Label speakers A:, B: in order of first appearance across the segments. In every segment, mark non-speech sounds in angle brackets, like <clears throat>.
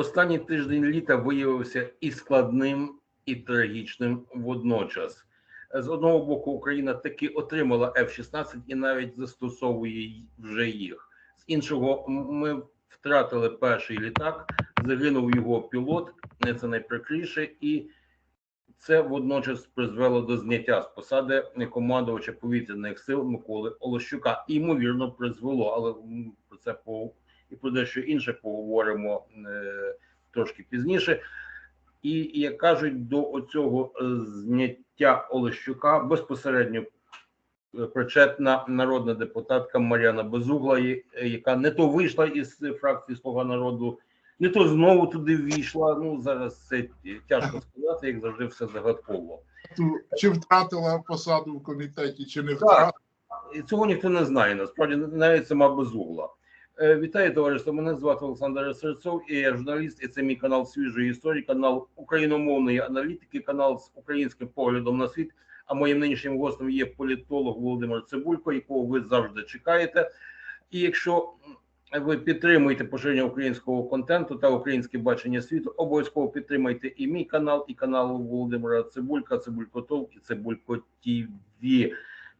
A: Останній тиждень літа виявився і складним, і трагічним водночас. З одного боку, Україна таки отримала F-16 і навіть застосовує вже їх. З іншого, ми втратили перший літак, загинув його пілот, це найприкріше, і це водночас призвело до зняття з посади командувача повітряних сил Миколи Олощука. І, ймовірно, призвело, але про це по і про дещо інше поговоримо е, трошки пізніше. І, як кажуть, до оцього е, зняття Олещука безпосередньо е, причетна народна депутатка Мар'яна Безугла, яка не то вийшла із фракції Слуга народу, не то знову туди ввійшла. Ну зараз це тяжко сказати, як завжди, все загадково.
B: Чи втратила посаду в комітеті, чи не втратила.
A: І цього ніхто не знає. Насправді навіть сама безугла. Е, Вітаю, товариство. Мене звати Олександр Серцов, і я журналіст. І це мій канал свіжої історії, канал україномовної аналітики, канал з українським поглядом на світ. А моїм нинішнім гостем є політолог Володимир Цибулько, якого ви завжди чекаєте. І якщо ви підтримуєте поширення українського контенту та українське бачення світу, обов'язково підтримайте і мій канал, і канал Володимира Цибулька, Цибулько Толк і Цибулько ТВ.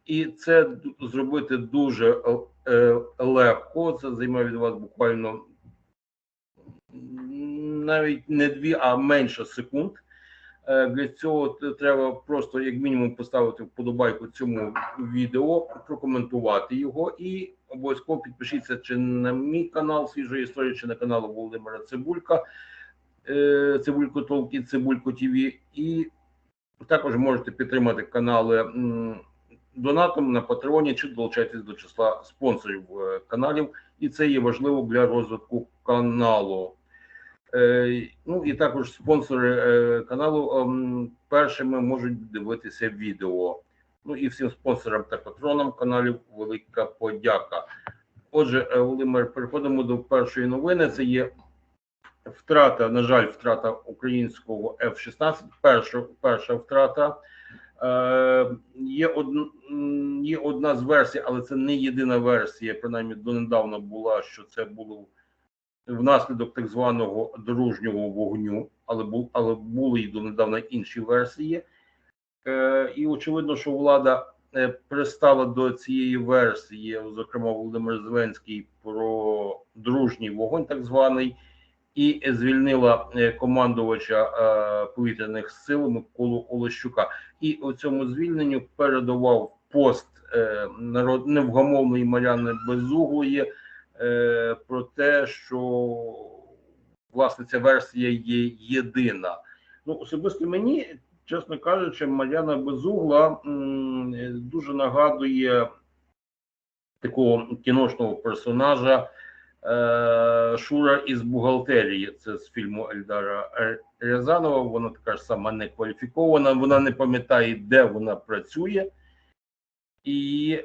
A: І це зробити дуже е, легко. Це займе від вас буквально навіть не дві, а менше секунд. Е, Для цього треба просто, як мінімум, поставити вподобайку цьому відео, прокоментувати його і обов'язково підпишіться чи на мій канал свіжої історії, чи на канал Володимира Цибулька, е, Цибулько Толк і Цибулько ТВ. І також можете підтримати канали донатом на Патреоні чи долучайтесь до числа спонсорів е, каналів, і це є важливо для розвитку каналу. Е, ну і також спонсори е, каналу ем, першими можуть дивитися відео. Ну і всім спонсорам та патронам каналів велика подяка. Отже, Володимир, переходимо до першої новини. Це є втрата, на жаль, втрата українського F-16. Перша, перша втрата. Е, є, одн, м, є одна з версій, але це не єдина версія. Принаймні донедавна була, що це було внаслідок так званого дружнього вогню, але бу, але були і донедавна інші версії. Е, і очевидно, що влада е, пристала до цієї версії, зокрема Володимир Зеленський, про дружній вогонь, так званий, і звільнила е, командувача е, повітряних сил Миколу Олещука. І у цьому звільненню передавав пост е, народ невгамовної Мар'яни Безуглої про те, що власне ця версія є єдина. Ну, особисто мені, чесно кажучи, Мар'яна Безугла дуже нагадує такого кіношного персонажа Шура із бухгалтерії. Це з фільму Ельдара Рязанова. Вона така ж сама некваліфікована, вона не пам'ятає, де вона працює. І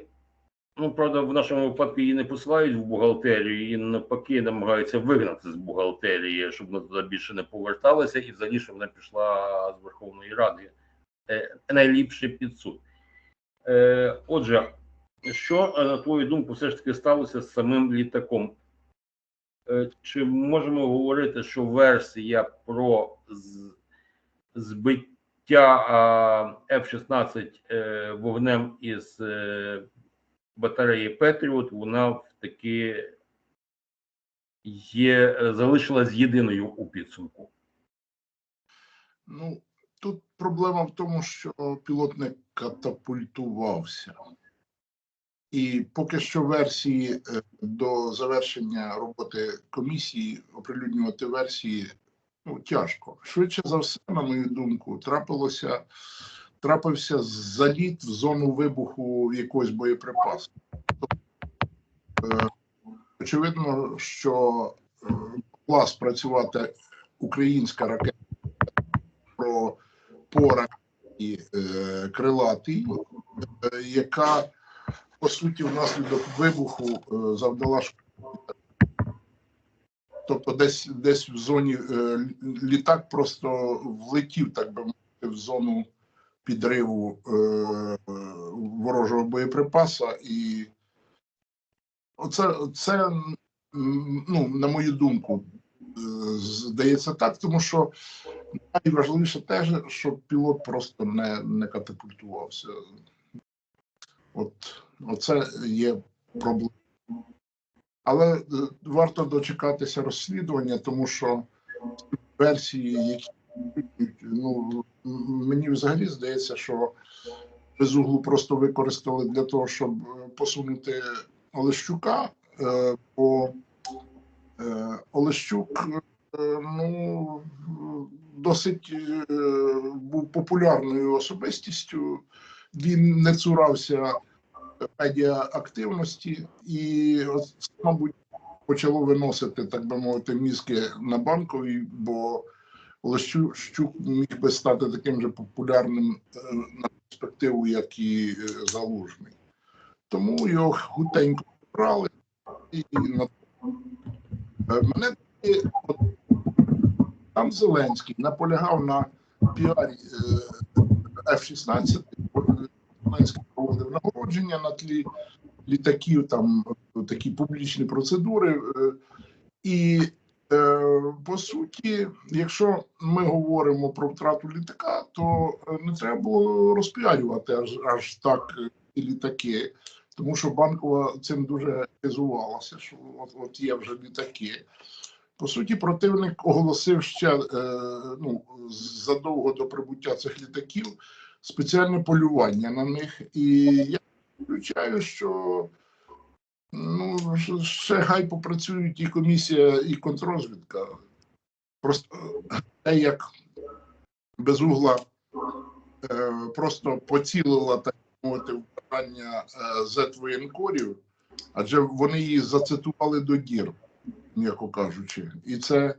A: Ну, правда, в нашому випадку її не посилають в бухгалтерію і навпаки намагаються вигнати з бухгалтерії, щоб вона туди більше не поверталася, і взагалі, щоб вона пішла з Верховної Ради е, найліпше під суд. Е, отже, що, е, на твою думку, все ж таки сталося з самим літаком? Е, чи можемо говорити, що версія про збиття F-16 е, вогнем із е, батареї Петріот, вона таки є, залишилась єдиною у підсумку.
B: Ну, тут проблема в тому, що пілот не катапультувався. І поки що версії е, до завершення роботи комісії оприлюднювати версії ну, тяжко. Швидше за все, на мою думку, трапилося, трапився заліт в зону вибуху якогось боєприпасу. Тобто, очевидно, що е, могла спрацювати українська ракета про пора і е, крилатий, е, яка по суті внаслідок вибуху е, завдала шкоди. Тобто, десь десь в зоні е, літак просто влетів, так би мовити, в зону підриву е, ворожого боєприпаса, і оце це, ну, на мою думку, здається так, тому що найважливіше те, щоб пілот просто не, не катапультувався. От оце є проблема. Але е, варто дочекатися розслідування, тому що версії, які ну мені взагалі здається, що безуглу просто використали для того, щоб е, посунути Олещука, е, бо Олещук ну досить був популярною особистістю. Він не цурався медіа-активності, і, от, мабуть, почало виносити, так би мовити, мізки на банковій, бо Олещук міг би стати таким же популярним е, на перспективу, як і е, Залужний. Тому його хутенько брали і на Е, мене там Зеленський наполягав на піарі е, F-16, Зеленський проводив нагородження на тлі літаків, там такі публічні процедури. е, І е, по суті, якщо ми говоримо про втрату літака, то е, не треба було розпіарювати аж, аж так ці літаки. Тому що банкова цим дуже хизувалася, що от, от є вже літаки. По суті, противник оголосив ще е, ну, задовго до прибуття цих літаків спеціальне полювання на них. І я включаю, що ну, ще хай попрацюють і комісія, і контррозвідка. Просто е, те, як безугла е, просто поцілила так мовити в питання е, зет-воєнкорів, адже вони її зацитували до дір, м'яко кажучи. І це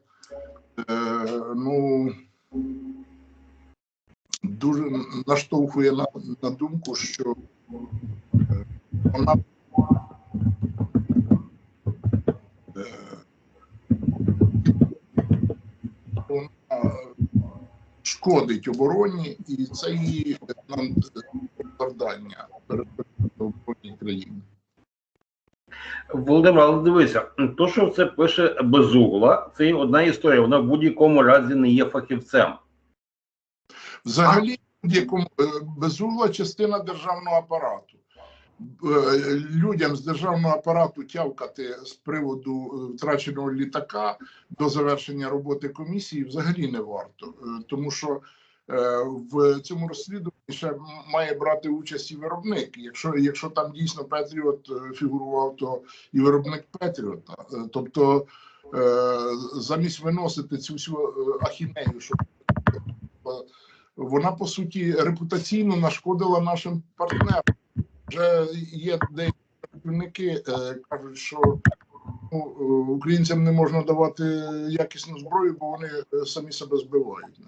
B: е, ну дуже наштовхує на, на думку, що е, е, вона шкодить обороні, і це її завдання перед обороні країни.
A: Володимир, дивися, то, що це пише безугла, це одна історія. Вона в будь-якому разі не є фахівцем.
B: Взагалі, будь-якому е, безугла частина державного апарату. Е, Людям з державного апарату тявкати з приводу е, втраченого літака до завершення роботи комісії взагалі не варто, тому що в цьому розслідуванні ще має брати участь і виробник. Якщо, якщо там дійсно Петріот фігурував, то і виробник Петріота. Тобто замість виносити цю всю ахінею, що вона по суті репутаційно нашкодила нашим партнерам. Вже є деякі працівники е, кажуть, що ну, е, українцям не можна давати якісну зброю, бо вони е, самі себе збивають.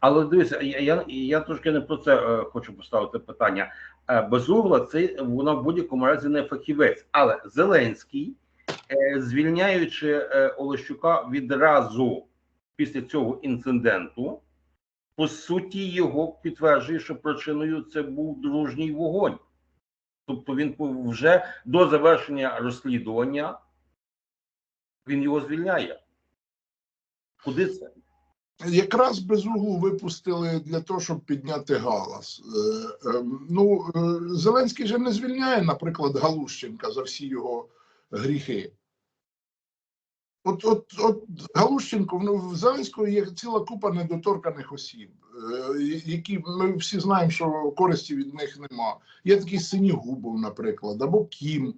A: Але дивися, я, я, я трошки не про це е, хочу поставити питання. Е, безугла це вона в будь-якому разі не фахівець. Але Зеленський, е, звільняючи е, Олещука відразу після цього інциденту, по суті, його підтверджує, що причиною це був дружній вогонь. Тобто він вже до завершення розслідування він його звільняє. Куди це?
B: Якраз безуглу випустили для того, щоб підняти галас. Е, е, Ну, е, Зеленський же не звільняє, наприклад, Галущенка за всі його гріхи. От, от, от Галущенко, ну, в Зеленського є ціла купа недоторканих осіб, е, які ми всі знаємо, що користі від них нема. Є такий Синігубов, наприклад, або Кім.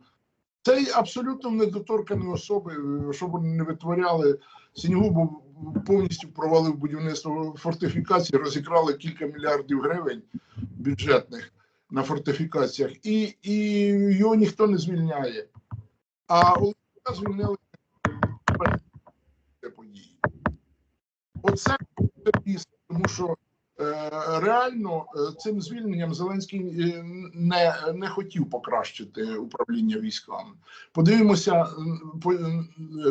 B: Це абсолютно недоторкані особи, е, що б вони не витворяли. Синігубов повністю провалив будівництво фортифікацій, розікрали кілька мільярдів гривень бюджетних на фортифікаціях, і, і його ніхто не звільняє. А Олександра звільнили події. Оце біс, тому що е, реально е, цим звільненням Зеленський е, не, не хотів покращити управління військами. Подивимося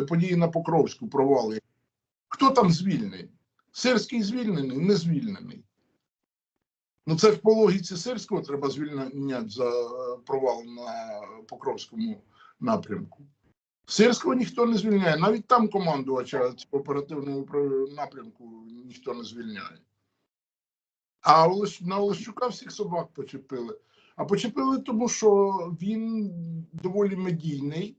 B: події на Покровську провали. Хто там звільнений? Сирський звільнений, не звільнений. Ну це ж по логіці Сирського треба звільняти за провал на Покровському напрямку. Сирського ніхто не звільняє. Навіть там командувача оперативного напрямку ніхто не звільняє. А на Олещука всіх собак почепили. А почепили тому, що він доволі медійний,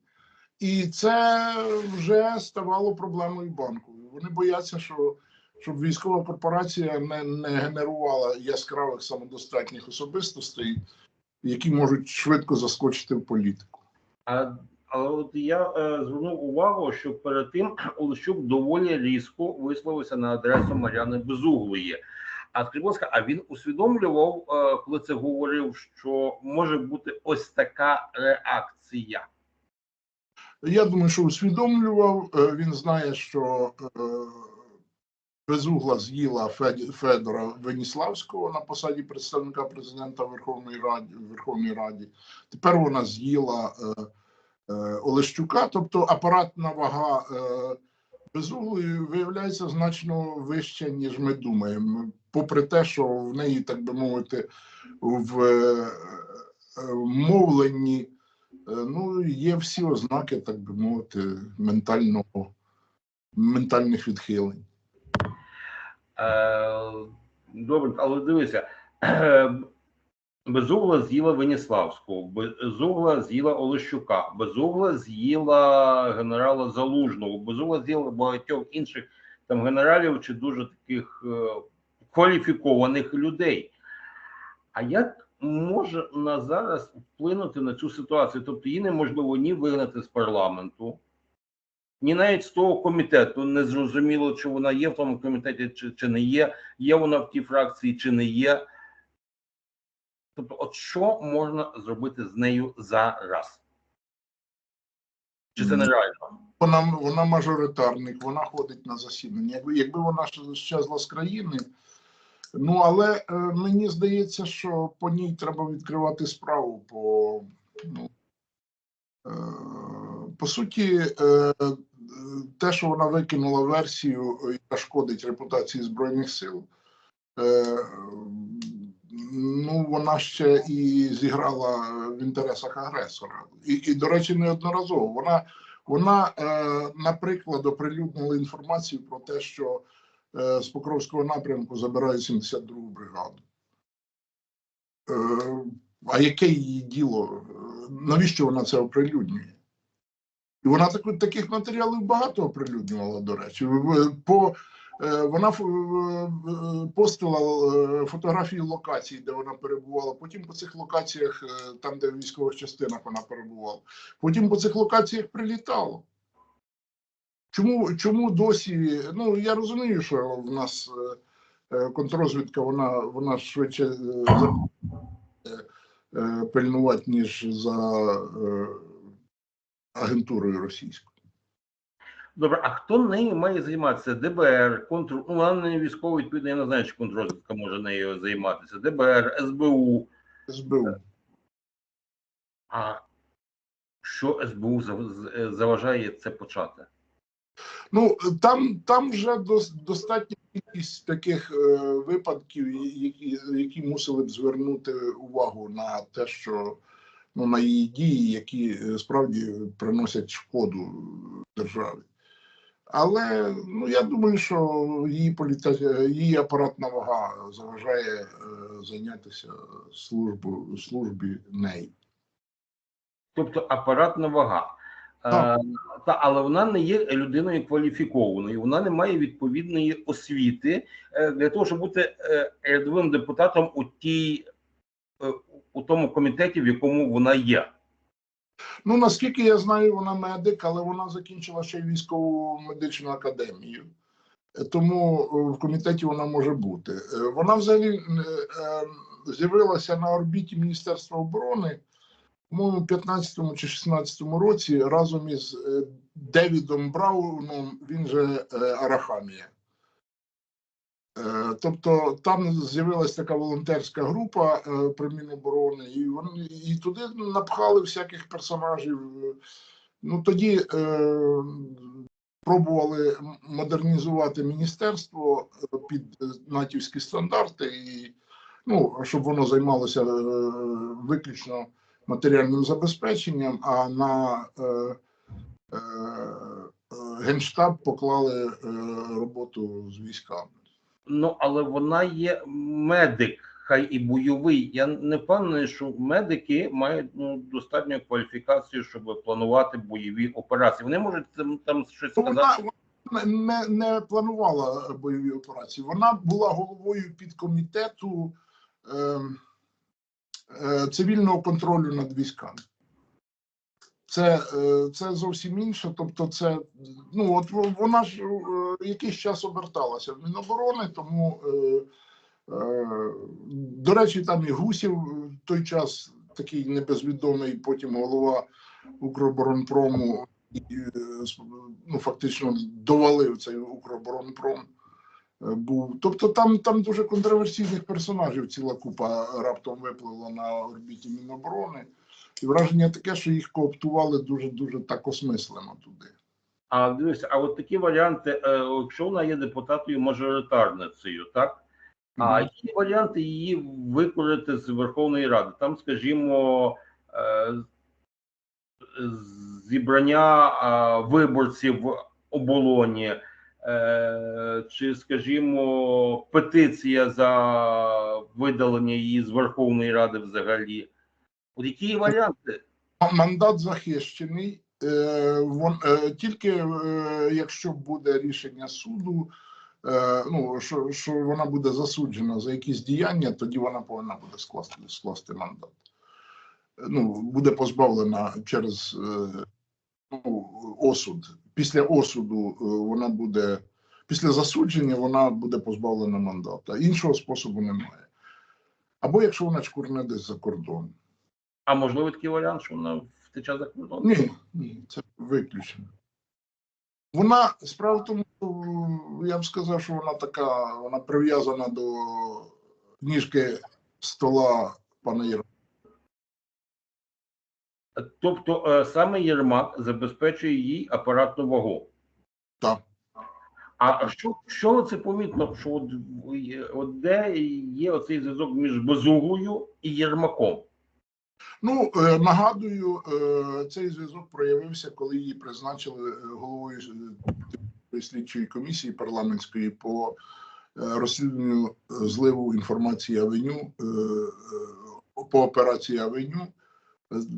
B: і це вже ставало проблемою банку. Вони бояться, що щоб військова корпорація не, не генерувала яскравих самодостатніх особистостей, які можуть швидко заскочити в політику.
A: А, але от я е, звернув увагу, що перед тим <clears throat> Олещук доволі різко висловився на адресу Мар'яни Безуглої. А скажіть, будь ласка, а він усвідомлював, е, коли це говорив, що може бути ось така реакція.
B: Я думаю, що усвідомлював. Е, Він знає, що е, безугла з'їла Фед- Федора Веніславського на посаді представника президента Верховної Ради Верховній Раді. Тепер вона з'їла е, Олещука, тобто апаратна вага е, безуглої виявляється значно вища, ніж ми думаємо. Попри те, що в неї, так би мовити, в е, е, мовленні е, ну, є всі ознаки, так би мовити, ментального, ментальних відхилень.
A: Е, добре, але дивися. Безугла з'їла Веніславського, Безугла з'їла Олещука, Безугла з'їла генерала Залужного, Безугла з'їла багатьох інших там генералів чи дуже таких е, кваліфікованих людей. А як може на зараз вплинути на цю ситуацію? Тобто її неможливо ні вигнати з парламенту, ні навіть з того комітету не зрозуміло, чи вона є в тому комітеті, чи, чи не є, є вона в тій фракції, чи не є. Тобто, от що можна зробити з нею зараз? Чи це нереально?
B: Вона, вона мажоритарник, вона ходить на засідання. Якби, якби вона ще щезла з країни, ну але е, мені здається, що по ній треба відкривати справу. По, ну, е, по суті, е, те, що вона викинула версію, яка шкодить репутації Збройних сил, е, ну вона ще і зіграла в інтересах агресора. І, і до речі, неодноразово вона. Вона, е, наприклад, оприлюднила інформацію про те, що е, з Покровського напрямку забирають 72-гу бригаду. Е, а яке її діло? Е, Навіщо вона це оприлюднює? І вона так, таких матеріалів багато оприлюднювала, до речі. По, е, вона е, постила е, фотографії локацій, де вона перебувала. Потім по цих локаціях, е, там, де в військових частинах вона перебувала. Потім по цих локаціях прилітало. Чому, чому досі? Ну я розумію, що в нас е, е, контррозвідка, вона, вона швидше е, е, е, пильнувати, ніж за е, агентурою російською.
A: Добре, а хто нею має займатися? ДБР, контр... ну, вона не військова, відповідно, я не знаю, чи контррозвідка може нею займатися. ДБР, СБУ.
B: СБУ.
A: А що СБУ зав- заважає це почати?
B: Ну там, там вже дос, достатня кількість таких е, випадків, які, які мусили б звернути увагу на те, що ну на її дії, які е, справді приносять шкоду державі. Але ну я думаю, що її політа... її апаратна вага заважає е, зайнятися службою службі неї.
A: Тобто апаратна вага.
B: Так.
A: Е, та, але вона не є людиною кваліфікованою, вона не має відповідної освіти е, для того, щоб бути е, рядовим депутатом у тій, е, у тому комітеті, в якому вона є.
B: Ну наскільки я знаю, вона медик, але вона закінчила ще й військову медичну академію. Тому е, в комітеті вона може бути. Е, Вона взагалі е, з'явилася на орбіті Міністерства оборони по-моєму, 15 чи 16 році разом із Девідом Брауном, він же Арахамія. Е, Тобто там з'явилася така волонтерська група е, при Міноборони, і вони і туди напхали всяких персонажів. Ну тоді е, пробували модернізувати міністерство е, під натівські стандарти, і ну, щоб воно займалося е, виключно матеріальним забезпеченням, а на е, е, Генштаб поклали е, роботу з військами.
A: Ну, але вона є медик, хай і бойовий. Я не впевнений, що медики мають ну, достатню кваліфікацію, щоб планувати бойові операції. Вони можуть там, там щось
B: вона,
A: сказати.
B: вона не, не планувала бойові операції. Вона була головою підкомітету е, е, цивільного контролю над військами. Це, е, це зовсім інше. Тобто, це ну от вона ж е, якийсь час оберталася в Міноборони, тому е, до речі, там і Гусів той час такий небезвідомий, потім голова Укроборонпрому і, ну, фактично довалив цей Укроборонпром. Е, Був. Тобто там, там дуже контроверсійних персонажів ціла купа раптом випливла на орбіті Міноборони. І враження таке, що їх кооптували дуже дуже так осмислено туди.
A: А дивися, а от такі варіанти, е, якщо вона є депутатою мажоритарницею, так? А які варіанти її викорити з Верховної Ради? Там, скажімо, е, зібрання виборців в оболоні, чи, скажімо, петиція за видалення її з Верховної Ради взагалі. От які варіанти?
B: Мандат захищений. Е, вон, е, тільки е, якщо буде рішення суду, е, ну що, що вона буде засуджена за якісь діяння, тоді вона повинна буде скласти, скласти мандат. Ну, буде позбавлена через е, ну, осуд. Після осуду е, вона буде, після засудження вона буде позбавлена мандата. Іншого способу немає. Або якщо вона чкурне десь за кордон.
A: А можливо такий варіант, що вона втече за кордон?
B: Ні, ні, це виключено. Вона справа в тому, що я б сказав, що вона така, вона прив'язана до ніжки стола пана Єрмака.
A: Тобто е, саме Єрмак забезпечує їй апаратну вагу.
B: Так.
A: А що, що це помітно? Що от, от де є оцей зв'язок між Безуглою і Єрмаком?
B: Ну, е, нагадую, е, цей зв'язок проявився, коли її призначили головою слідчої комісії парламентської по розслідуванню зливу інформації Авеню по операції Авеню.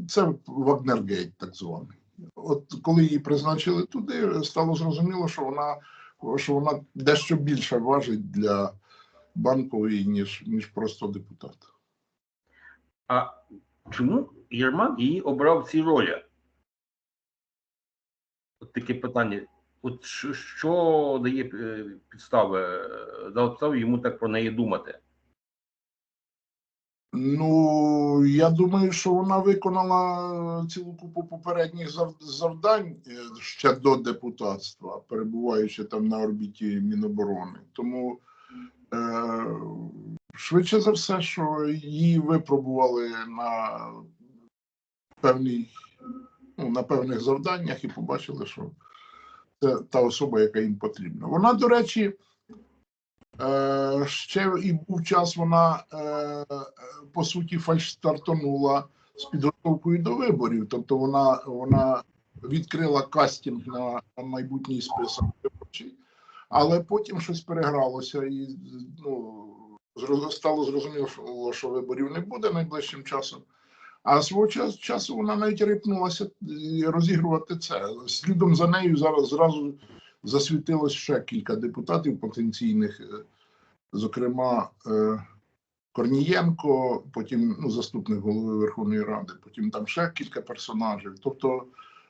B: Це Вагнергейт, так званий. От коли її призначили туди, стало зрозуміло, що вона що вона дещо більше важить для банкової, ніж, ніж просто депутат.
A: А чому Єрмак її обрав в цій ролі? От таке питання. От що, що дає е, підстави, е, дав підстави йому так про неї думати?
B: Ну, я думаю, що вона виконала цілу купу попередніх зав- завдань е, ще до депутатства, перебуваючи там на орбіті Міноборони. Тому е, швидше за все, що її випробували на певній, ну, на певних завданнях і побачили, що це та особа, яка їм потрібна. Вона, до речі, Е, ще і був час, вона е, по суті фальштартонула з підготовкою до виборів. Тобто вона, вона відкрила кастинг на, майбутній список виборчий, але потім щось перегралося і ну, стало зрозуміло, що- виборів не буде найближчим часом. А свого часу, вона навіть рипнулася розігрувати це. Слідом за нею зараз зразу засвітилось ще кілька депутатів потенційних, е, зокрема е, Корнієнко, потім ну, заступник голови Верховної Ради, потім там ще кілька персонажів. Тобто,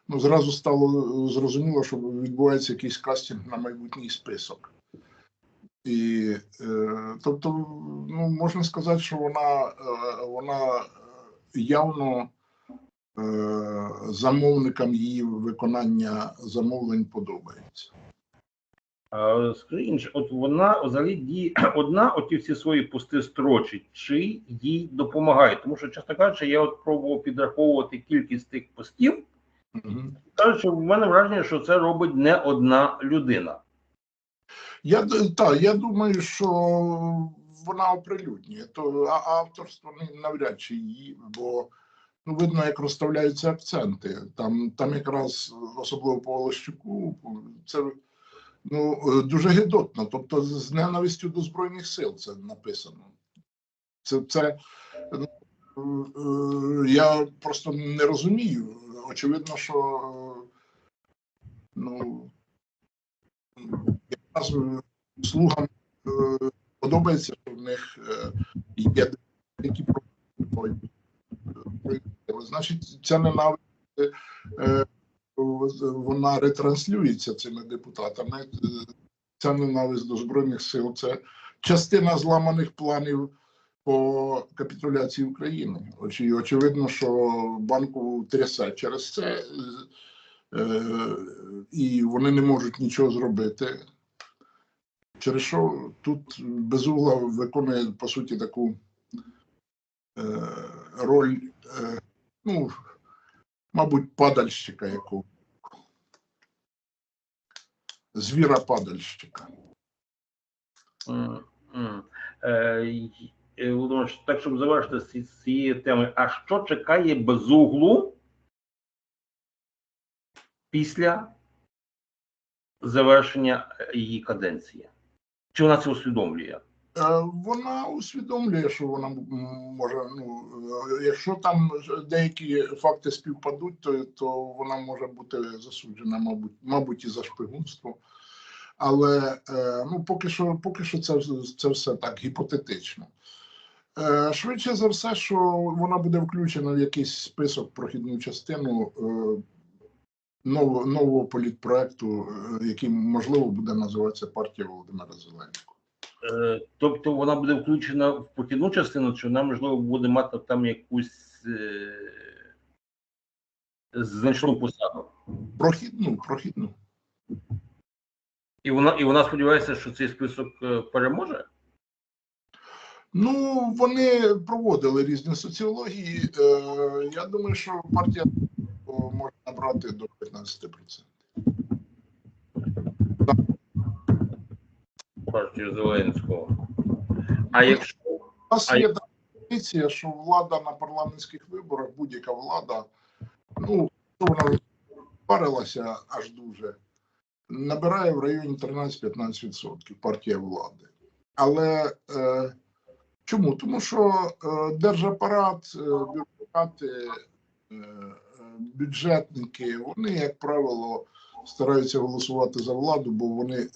B: ну зразу стало зрозуміло, що відбувається якийсь кастинг на майбутній список. І е, тобто, ну можна сказати, що вона, е, вона явно е, замовникам її виконання замовлень подобається.
A: Інше, от вона взагалі діє <clears throat> одна, оті всі свої пости строчить, чи їй допомагає? Тому що, чесно кажучи, я от пробував підраховувати кількість тих постів. Кажуть, що в мене враження, що це робить не одна людина.
B: Я та я думаю, що вона оприлюднює, то авторство навряд чи її, бо ну, видно, як розставляються акценти. Там, там якраз особливо по Волощуку, це ну, е, дуже гидотно. Тобто, з ненавистю до Збройних сил це написано. Це, це е, е, я просто не розумію. Очевидно, що ну, якраз слугам подобається, що в них є які пропонують. Значить, ця ненависть вона ретранслюється цими депутатами. Е, Ця ненависть до Збройних сил це частина зламаних планів по капітуляції України. Очі, очевидно, що банку трясе через це, е, е, і вони не можуть нічого зробити. Через що тут Безугла виконує по суті таку е, роль, е, ну, мабуть, падальщика якого. Звіра падальщика.
A: Е, е, так, щоб завершити з ці- з цієї теми, а що чекає безуглу після завершення її каденції? Чи вона це усвідомлює?
B: Е, Вона усвідомлює, що вона може, ну, е, якщо там деякі факти співпадуть, то, то вона може бути засуджена, мабуть, мабуть, і за шпигунство. Але е, ну, поки що, поки що це, це все так гіпотетично. Швидше за все, що вона буде включена в якийсь список прохідну частину нового, нового політпроекту, який можливо буде називатися партія Володимира Зеленського.
A: Е, Тобто вона буде включена в похідну частину, чи вона, можливо, буде мати там якусь е, значну посаду?
B: Прохідну, прохідну.
A: І вона, і вона сподівається, що цей список е, переможе?
B: Ну, вони проводили різні соціології. Я думаю, що партія може набрати до 15%.
A: Партію Зеленського. А якщо
B: У нас є позиція, що влада на парламентських виборах, будь-яка влада, ну, що вона парилася аж дуже, набирає в районі 13-15% партія влади. Але е, чому? Тому що е, держапарат, е, бюрократи, е, е, бюджетники, вони, як правило, стараються голосувати за владу, бо вони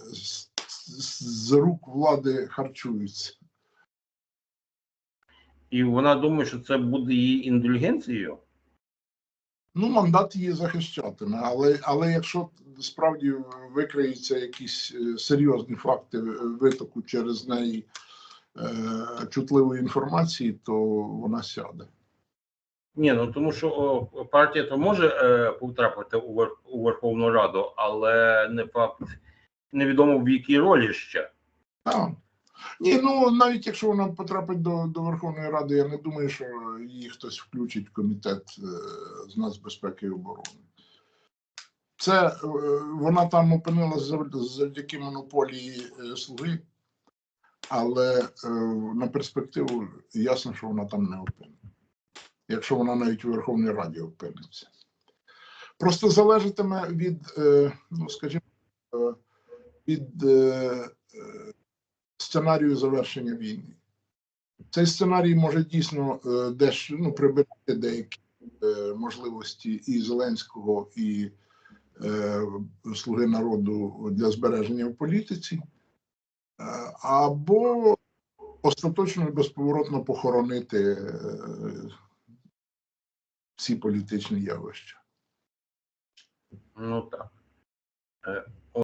B: з, рук влади харчуються.
A: і вона думає, що це буде її індульгенцією,
B: Ну, мандат її захищатиме, але, але якщо справді викриються якісь е, серйозні факти витоку через неї е, чутливої інформації, то вона сяде.
A: ні, ну тому що о, партія то може е, потрапити у, Вер- у Верховну Раду, але не факт, невідомо в якій ролі ще.
B: Так. Ні, ну навіть якщо вона потрапить до, до Верховної Ради, я не думаю, що її хтось включить в комітет е, з нацбезпеки і оборони. Це е, вона там опинилася завдяки монополії е, слуги, але на перспективу ясно, що вона там не опиниться. Якщо вона навіть у Верховній Раді опиниться. Просто залежатиме від, ну скажімо, від е, е, сценарію завершення війни. Цей сценарій може дійсно е, дещо ну, прибирати деякі можливості і Зеленського, і Слуги народу для збереження в політиці, або остаточно і безповоротно похоронити е, ці політичні явища.
A: Ну так.